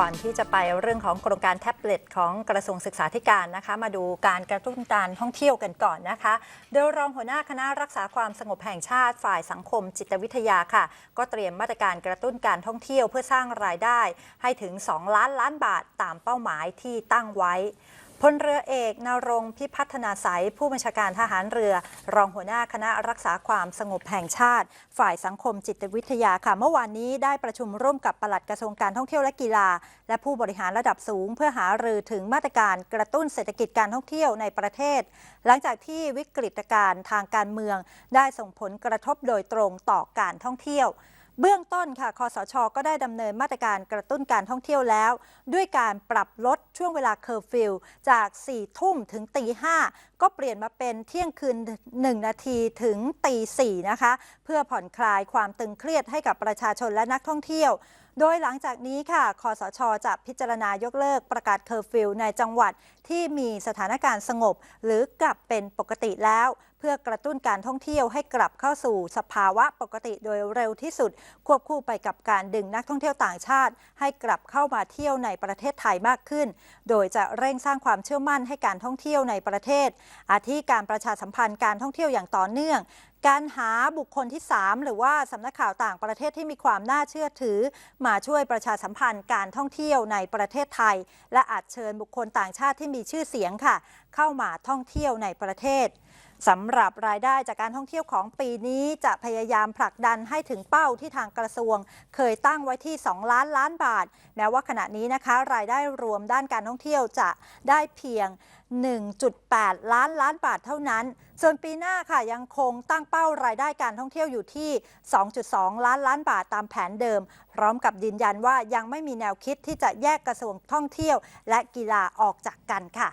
ก่อนที่จะไปเรื่องของโครงการแท็บเล็ตของกระทรวงศึกษาธิการนะคะ มาดูการกระตุ้นการท่องเที่ยวกันก่อนนะคะ โดยรองหัวหน้าคณะรักษาความสงบแห่งชาติฝ่ายสังคมจิตวิทยาค่ะ ก็เตรียมมาตรการกระตุ้นการท่องเที่ยวเพื่อสร้างรายได้ ให้ถึง 2 ล้านล้านบาทตามเป้าหมายที่ตั้งไว้ พลเรือเอกนรงพิพัฒนาสายผู้บัญชาการทหารเรือ รองหัวหน้าคณะรักษาความสงบแห่งชาติ ฝ่ายสังคมจิตวิทยาค่ะ เมื่อวานนี้ได้ประชุมร่วมกับปลัดกระทรวงการท่องเที่ยวและกีฬา และผู้บริหารระดับสูง เพื่อหารือถึงมาตรการกระตุ้นเศรษฐกิจการท่องเที่ยวในประเทศ หลังจากที่วิกฤตการณ์ทางการเมือง ได้ส่งผลกระทบโดยตรงต่อการท่องเที่ยว เบื้องต้นค่ะ คอสช ก็ได้ดำเนินมาตรการกระตุ้นการท่องเที่ยวแล้ว ด้วยการปรับลดช่วงเวลาเคอร์ฟิวจาก 4 ทุ่มถึงตี5 ก็เปลี่ยนมาเป็นเที่ยงคืน 1 นาทีถึงตี4นะคะ เพื่อผ่อนคลายความตึงเครียดให้กับประชาชนและนักท่องเที่ยว โดยหลังจากนี้ค่ะคอสช จะพิจารณายกเลิกประกาศเคอร์ฟิวในจังหวัดที่มีสถานการณ์สงบ หรือกลับเป็นปกติแล้ว เพื่อกระตุ้นการท่องเที่ยวให้กลับเข้าสู่สภาวะปกติโดยเร็วที่สุด ควบคู่ไปกับการดึงนักท่องเที่ยวต่างชาติ ให้กลับเข้ามาเที่ยวในประเทศไทยมากขึ้น โดยจะเร่งสร้างความเชื่อมั่นให้การท่องเที่ยวในประเทศอาทิการประชาสัมพันธ์การท่องเที่ยวอย่างต่อเนื่อง การหาบุคคลที่ 3 หรือว่าสำนักข่าวต่างประเทศที่มีความน่าเชื่อถือ มาช่วยประชาสัมพันธ์การท่องเที่ยวในประเทศไทย และอาจเชิญบุคคลต่างชาติที่มีชื่อเสียงค่ะ เข้ามาท่องเที่ยวในประเทศ สำหรับรายได้จากการท่องเที่ยวของปีนี้จะพยายามผลักดันให้ถึงเป้าที่ทางกระทรวง เคยตั้งไว้ที่ 2 ล้านล้านบาท แม้ว่าขณะนี้นะคะ รายได้รวมด้านการท่องเที่ยวจะได้เพียง 1.8 ล้านล้านบาทเท่านั้น ส่วนปีหน้าค่ะยังคงตั้งเป้ารายได้การท่องเที่ยวอยู่ที่ 2.2 ล้านล้านบาทตามแผนเดิม พร้อมกับยืนยันว่ายังไม่มีแนวคิดที่จะแยกกระทรวงท่องเที่ยว และกีฬาออกจากกันค่ะ